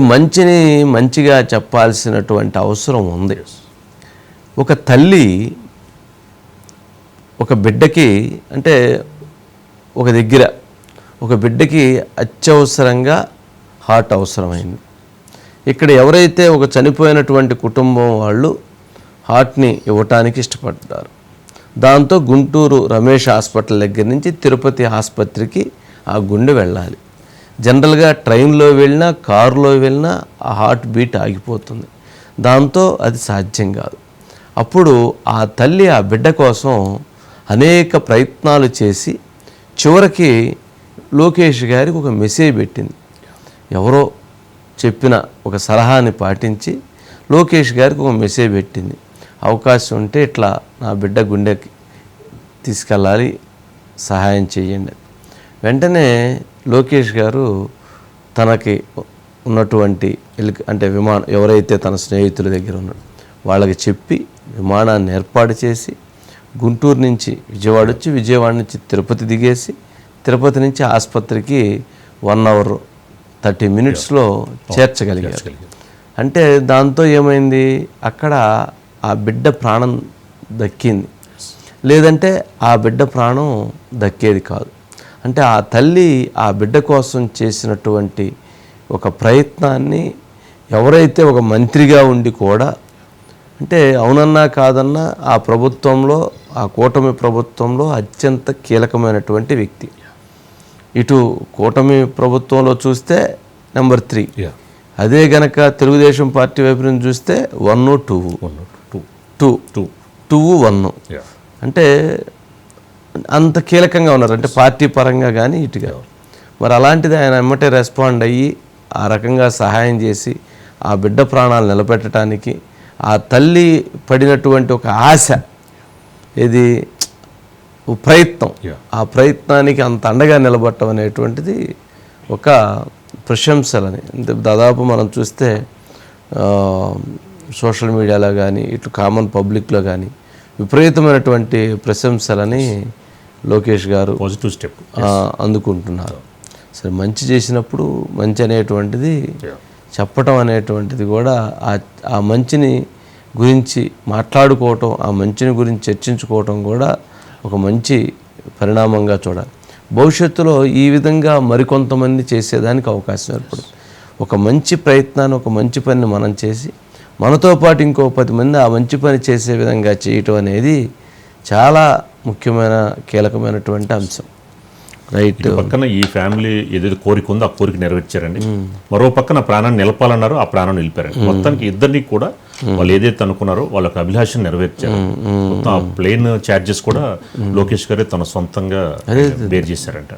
మంచిని మంచిగా చెప్పాల్సినటువంటి అవసరం ఉంది. ఒక తల్లి ఒక బిడ్డకి అంటే ఒక దగ్గర ఒక బిడ్డకి అత్యవసరంగా హార్ట్ అవసరమైంది. ఇక్కడ ఎవరైతే ఒక చనిపోయినటువంటి కుటుంబం వాళ్ళు హార్ట్ని ఇవ్వటానికి ఇష్టపడ్డారు. దాంతో గుంటూరు రమేష్ హాస్పిటల్ దగ్గర నుంచి తిరుపతి ఆసుపత్రికి ఆ గుండె వెళ్ళాలి. జనరల్గా ట్రైన్లో వెళ్ళినా కారులో వెళ్ళినా ఆ హార్ట్ బీట్ ఆగిపోతుంది. దాంతో అది సాధ్యం కాదు. అప్పుడు ఆ తల్లి ఆ బిడ్డ కోసం అనేక ప్రయత్నాలు చేసి చివరికి లోకేష్ గారికి ఒక మెసేజ్ పెట్టింది. ఎవరో చెప్పిన ఒక సలహాని పాటించి లోకేష్ గారికి ఒక మెసేజ్ పెట్టింది. అవకాశం ఉంటే ఇట్లా నా బిడ్డ గుండెకి తీసుకెళ్ళాలి సహాయం చేయండి. వెంటనే లోకేష్ గారు తనకి ఉన్నటువంటి అంటే విమానం ఎవరైతే తన స్నేహితుల దగ్గర ఉన్నాడు వాళ్ళకి చెప్పి విమానాన్ని ఏర్పాటు చేసి గుంటూరు నుంచి విజయవాడ వచ్చి విజయవాడ నుంచి తిరుపతి దిగేసి తిరుపతి నుంచి ఆసుపత్రికి వన్ అవర్ థర్టీ మినిట్స్లో చేర్చగలిగారు. అంటే దాంతో ఏమైంది? అక్కడ ఆ బిడ్డ ప్రాణం దక్కింది. లేదంటే ఆ బిడ్డ ప్రాణం దక్కేది కాదు. అంటే ఆ తల్లి ఆ బిడ్డ కోసం చేసినటువంటి ఒక ప్రయత్నాన్ని ఎవరైతే ఒక మంత్రిగా ఉండి కూడా అంటే అవునన్నా కాదన్నా ఆ ప్రభుత్వంలో ఆ కూటమి ప్రభుత్వంలో అత్యంత కీలకమైనటువంటి వ్యక్తి. ఇటు కూటమి ప్రభుత్వంలో చూస్తే నెంబర్ త్రీ. అదే గనక తెలుగుదేశం పార్టీ వైపు నుంచి చూస్తే one two. Two. Two. Two. Two one. అంటే అంత కీలకంగా ఉన్నారు. అంటే పార్టీ పరంగా కానీ ఇటుగా మరి అలాంటిది ఆయన ఎమ్మటే రెస్పాండ్ అయ్యి ఆ రకంగా సహాయం చేసి ఆ బిడ్డ ప్రాణాలు నిలబెట్టడానికి ఆ తల్లి పడినటువంటి ఒక ఆశ ఇది ప్రయత్నం. ఆ ప్రయత్నానికి అంత అండగా నిలబడటం అనేటువంటిది ఒక ప్రశంసలని. దాదాపు మనం చూస్తే సోషల్ మీడియాలో కానీ ఇటు కామన్ పబ్లిక్లో కానీ విపరీతమైనటువంటి ప్రశంసలని లోకేష్ గారు పాజిటివ్ స్టెప్ అందుకుంటున్నారు. సరే మంచి చేసినప్పుడు మంచి అనేటువంటిది. చెప్పటం అనేటువంటిది కూడా ఆ ఆ మంచిని గురించి మాట్లాడుకోవటం ఆ మంచిని గురించి చర్చించుకోవటం కూడా ఒక మంచి పరిణామంగా చూడాలి. భవిష్యత్తులో ఈ విధంగా మరికొంతమంది చేసేదానికి అవకాశం ఏర్పడుతుంది. ఒక మంచి ప్రయత్నాన్ని ఒక మంచి పనిని మనం చేసి మనతో పాటు ఇంకో పది మంది ఆ మంచి పని చేసే విధంగా చేయటం అనేది చాలా ముఖ్యమైన కీలకమైనటువంటి అంశం. రైట్ పక్కన ఈ ఫ్యామిలీ ఏదైతే కోరిక ఉందో ఆ కోరిక నెరవేర్చారండి. మరో పక్కన ప్రాణాన్ని నిలపాలన్నారో ఆ ప్రాణం నిలిపారండి. మొత్తానికి ఇద్దరిని కూడా వాళ్ళు ఏదైతే అనుకున్నారో వాళ్ళకి అభిలాషను నెరవేర్చారు. మొత్తం ఆ ప్లేన్ ఛార్జెస్ కూడా లోకేష్ గారే తన సొంతంగా బేర్ చేశారంట.